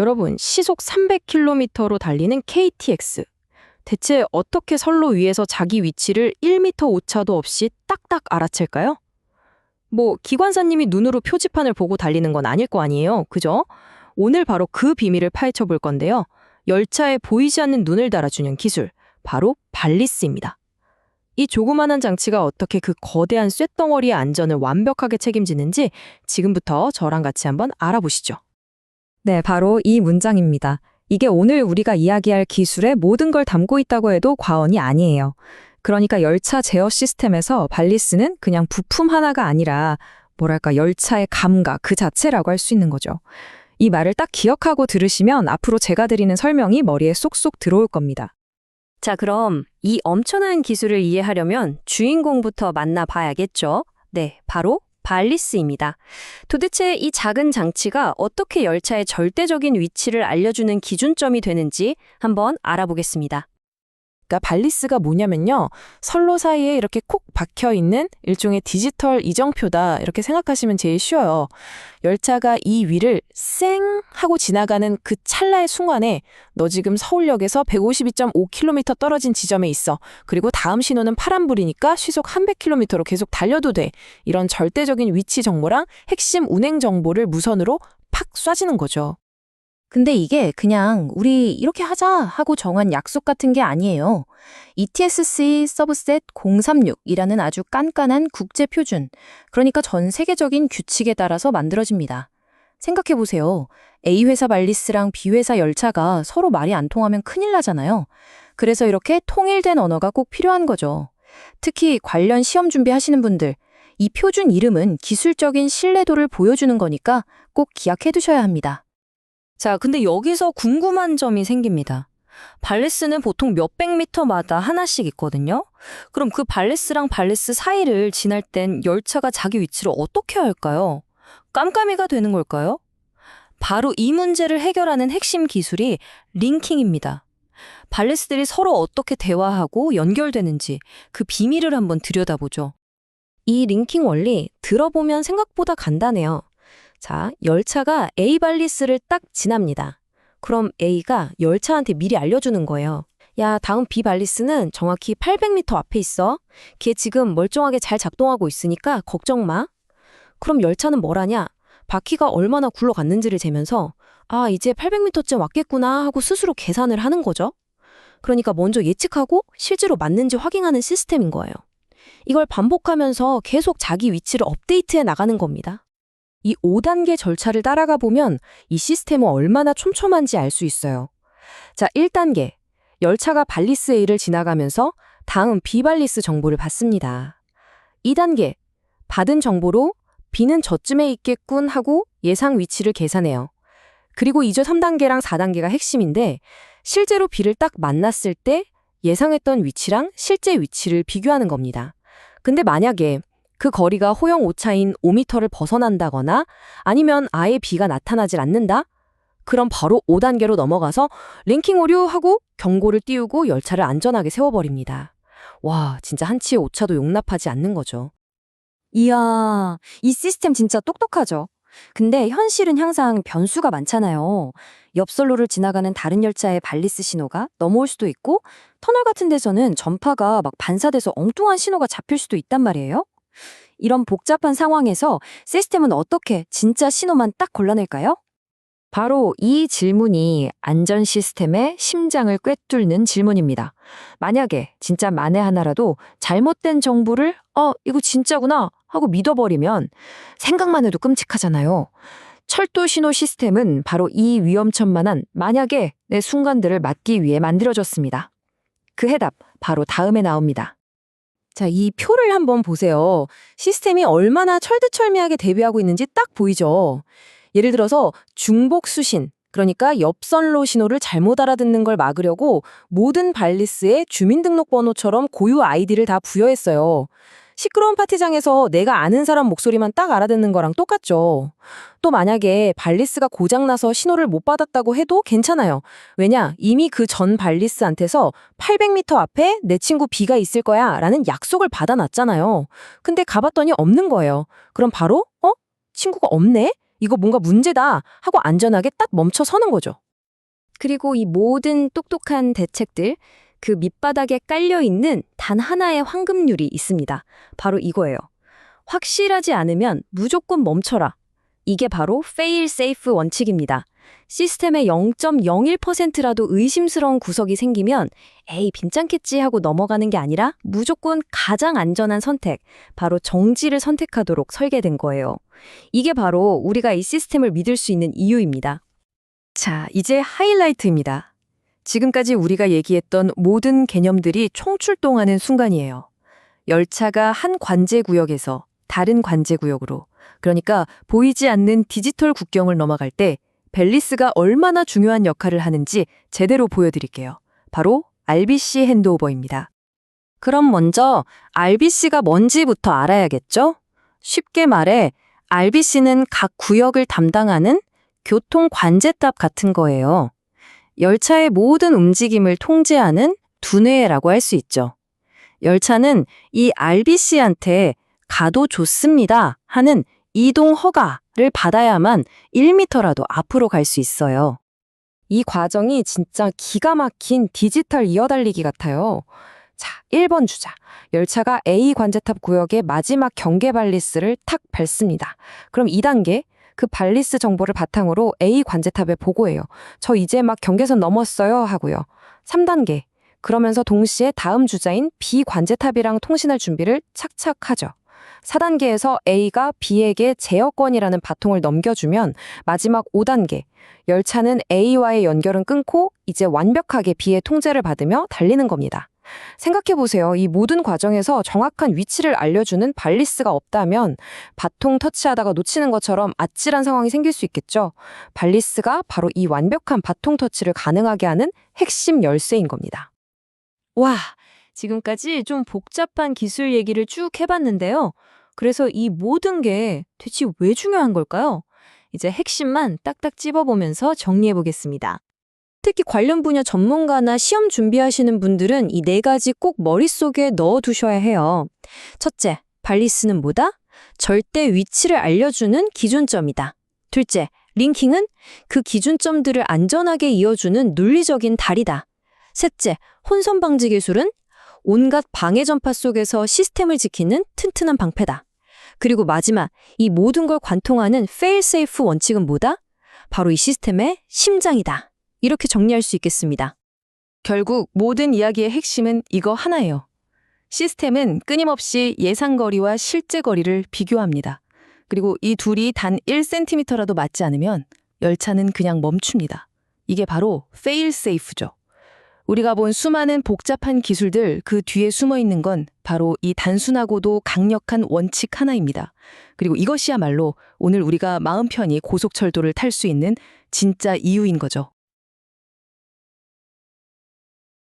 여러분, 시속 300km로 달리는 KTX. 대체 어떻게 선로 위에서 자기 위치를 1m 오차도 없이 딱딱 알아챌까요? 뭐, 기관사님이 눈으로 표지판을 보고 달리는 건 아닐 거 아니에요. 그죠? 오늘 바로 그 비밀을 파헤쳐 볼 건데요. 열차에 보이지 않는 눈을 달아주는 기술, 바로 발리스입니다. 이 조그만한 장치가 어떻게 그 거대한 쇳덩어리의 안전을 완벽하게 책임지는지 지금부터 저랑 같이 한번 알아보시죠. 네, 바로 이 문장입니다. 이게 오늘 우리가 이야기할 기술의 모든 걸 담고 있다고 해도 과언이 아니에요. 그러니까 열차 제어 시스템에서 발리스는 그냥 부품 하나가 아니라 뭐랄까 열차의 감각 그 자체라고 할 수 있는 거죠. 이 말을 딱 기억하고 들으시면 앞으로 제가 드리는 설명이 머리에 쏙쏙 들어올 겁니다. 자, 그럼 이 엄청난 기술을 이해하려면 주인공부터 만나봐야겠죠? 네, 바로 발리스입니다. 도대체 이 작은 장치가 어떻게 열차의 절대적인 위치를 알려주는 기준점이 되는지 한번 알아보겠습니다. 그러니까 발리스가 뭐냐면요. 선로 사이에 이렇게 콕 박혀 있는 일종의 디지털 이정표다. 이렇게 생각하시면 제일 쉬워요. 열차가 이 위를 쌩 하고 지나가는 그 찰나의 순간에 너 지금 서울역에서 152.5km 떨어진 지점에 있어. 그리고 다음 신호는 파란불이니까 시속 300km로 계속 달려도 돼. 이런 절대적인 위치 정보랑 핵심 운행 정보를 무선으로 팍 쏴지는 거죠. 근데 이게 그냥 우리 이렇게 하자 하고 정한 약속 같은 게 아니에요. ETSC 서브셋 036이라는 아주 깐깐한 국제 표준, 그러니까 전 세계적인 규칙에 따라서 만들어집니다. 생각해 보세요. A 회사 발리스랑 B 회사 열차가 서로 말이 안 통하면 큰일 나잖아요. 그래서 이렇게 통일된 언어가 꼭 필요한 거죠. 특히 관련 시험 준비하시는 분들, 이 표준 이름은 기술적인 신뢰도를 보여주는 거니까 꼭 기억해 두셔야 합니다. 자, 근데 여기서 궁금한 점이 생깁니다. 발레스는 보통 몇백 미터마다 하나씩 있거든요. 그럼 그 발레스랑 발레스 사이를 지날 땐 열차가 자기 위치를 어떻게 할까요? 깜깜이가 되는 걸까요? 바로 이 문제를 해결하는 핵심 기술이 링킹입니다. 발레스들이 서로 어떻게 대화하고 연결되는지 그 비밀을 한번 들여다보죠. 이 링킹 원리 들어보면 생각보다 간단해요. 자, 열차가 A 발리스를 딱 지납니다. 그럼 A가 열차한테 미리 알려주는 거예요. 야, 다음 B 발리스는 정확히 800m 앞에 있어. 걔 지금 멀쩡하게 잘 작동하고 있으니까 걱정 마. 그럼 열차는 뭘 하냐? 바퀴가 얼마나 굴러갔는지를 재면서 아, 이제 800m쯤 왔겠구나 하고 스스로 계산을 하는 거죠. 그러니까 먼저 예측하고 실제로 맞는지 확인하는 시스템인 거예요. 이걸 반복하면서 계속 자기 위치를 업데이트해 나가는 겁니다. 이 5단계 절차를 따라가 보면 이 시스템은 얼마나 촘촘한지 알 수 있어요. 자, 1단계. 열차가 발리스 A를 지나가면서 다음 B 발리스 정보를 받습니다. 2단계. 받은 정보로 B는 저쯤에 있겠군 하고 예상 위치를 계산해요. 그리고 이제 3단계랑 4단계가 핵심인데 실제로 B를 딱 만났을 때 예상했던 위치랑 실제 위치를 비교하는 겁니다. 근데 만약에 그 거리가 호영 오차인 5m를 벗어난다거나 아니면 아예 비가 나타나질 않는다? 그럼 바로 5단계로 넘어가서 랭킹 오류하고 경고를 띄우고 열차를 안전하게 세워버립니다. 와, 진짜 한치의 오차도 용납하지 않는 거죠. 이야, 이 시스템 진짜 똑똑하죠? 근데 현실은 항상 변수가 많잖아요. 옆선로를 지나가는 다른 열차의 발리스 신호가 넘어올 수도 있고, 터널 같은 데서는 전파가 막 반사돼서 엉뚱한 신호가 잡힐 수도 있단 말이에요. 이런 복잡한 상황에서 시스템은 어떻게 진짜 신호만 딱 골라낼까요? 바로 이 질문이 안전 시스템의 심장을 꿰뚫는 질문입니다. 만약에 진짜 만에 하나라도 잘못된 정보를 어, 이거 진짜구나 하고 믿어버리면 생각만 해도 끔찍하잖아요. 철도 신호 시스템은 바로 이 위험천만한 만약에 내 순간들을 막기 위해 만들어졌습니다. 그 해답 바로 다음에 나옵니다. 자, 이 표를 한번 보세요. 시스템이 얼마나 철두철미하게 대비하고 있는지 딱 보이죠? 예를 들어서 중복 수신, 그러니까 옆선로 신호를 잘못 알아듣는 걸 막으려고 모든 발리스에 주민등록번호처럼 고유 아이디를 다 부여했어요. 시끄러운 파티장에서 내가 아는 사람 목소리만 딱 알아듣는 거랑 똑같죠. 또 만약에 발리스가 고장나서 신호를 못 받았다고 해도 괜찮아요. 왜냐, 이미 그 전 발리스한테서 800m 앞에 내 친구 B가 있을 거야 라는 약속을 받아놨잖아요. 근데 가봤더니 없는 거예요. 그럼 바로, 어? 친구가 없네? 이거 뭔가 문제다 하고 안전하게 딱 멈춰 서는 거죠. 그리고 이 모든 똑똑한 대책들, 그 밑바닥에 깔려 있는 단 하나의 황금률이 있습니다. 바로 이거예요. 확실하지 않으면 무조건 멈춰라. 이게 바로 fail safe 원칙입니다. 시스템에 0.01%라도 의심스러운 구석이 생기면 에이 빈짱겠지 하고 넘어가는 게 아니라 무조건 가장 안전한 선택, 바로 정지를 선택하도록 설계된 거예요. 이게 바로 우리가 이 시스템을 믿을 수 있는 이유입니다. 자, 이제 하이라이트입니다. 지금까지 우리가 얘기했던 모든 개념들이 총출동하는 순간이에요. 열차가 한 관제 구역에서 다른 관제 구역으로, 그러니까 보이지 않는 디지털 국경을 넘어갈 때 벨리스가 얼마나 중요한 역할을 하는지 제대로 보여드릴게요. 바로 RBC 핸드오버입니다. 그럼 먼저 RBC가 뭔지부터 알아야겠죠? 쉽게 말해 RBC는 각 구역을 담당하는 교통 관제탑 같은 거예요. 열차의 모든 움직임을 통제하는 두뇌라고 할 수 있죠. 열차는 이 RBC한테 가도 좋습니다 하는 이동 허가를 받아야만 1m라도 앞으로 갈 수 있어요. 이 과정이 진짜 기가 막힌 디지털 이어달리기 같아요. 자, 1번 주자. 열차가 A 관제탑 구역의 마지막 경계 발리스를 탁 밟습니다. 그럼 2단계, 그 발리스 정보를 바탕으로 A 관제탑에 보고해요. 저 이제 막 경계선 넘었어요 하고요. 3단계. 그러면서 동시에 다음 주자인 B 관제탑이랑 통신할 준비를 착착 하죠. 4단계에서 A가 B에게 제어권이라는 바통을 넘겨주면 마지막 5단계. 열차는 A와의 연결은 끊고 이제 완벽하게 B의 통제를 받으며 달리는 겁니다. 생각해보세요. 이 모든 과정에서 정확한 위치를 알려주는 발리스가 없다면 바통 터치하다가 놓치는 것처럼 아찔한 상황이 생길 수 있겠죠. 발리스가 바로 이 완벽한 바통 터치를 가능하게 하는 핵심 열쇠인 겁니다. 와, 지금까지 좀 복잡한 기술 얘기를 쭉 해봤는데요. 그래서 이 모든 게 대체 왜 중요한 걸까요? 이제 핵심만 딱딱 찝어보면서 정리해보겠습니다. 특히 관련 분야 전문가나 시험 준비하시는 분들은 이 네 가지 꼭 머릿속에 넣어두셔야 해요. 첫째, 발리스는 뭐다? 절대 위치를 알려주는 기준점이다. 둘째, 링킹은 그 기준점들을 안전하게 이어주는 논리적인 다리다. 셋째, 혼선 방지 기술은 온갖 방해 전파 속에서 시스템을 지키는 튼튼한 방패다. 그리고 마지막, 이 모든 걸 관통하는 fail-safe 원칙은 뭐다? 바로 이 시스템의 심장이다. 이렇게 정리할 수 있겠습니다. 결국 모든 이야기의 핵심은 이거 하나예요. 시스템은 끊임없이 예상 거리와 실제 거리를 비교합니다. 그리고 이 둘이 단 1cm라도 맞지 않으면 열차는 그냥 멈춥니다. 이게 바로 fail safe죠. 우리가 본 수많은 복잡한 기술들 그 뒤에 숨어 있는 건 바로 이 단순하고도 강력한 원칙 하나입니다. 그리고 이것이야말로 오늘 우리가 마음 편히 고속철도를 탈 수 있는 진짜 이유인 거죠.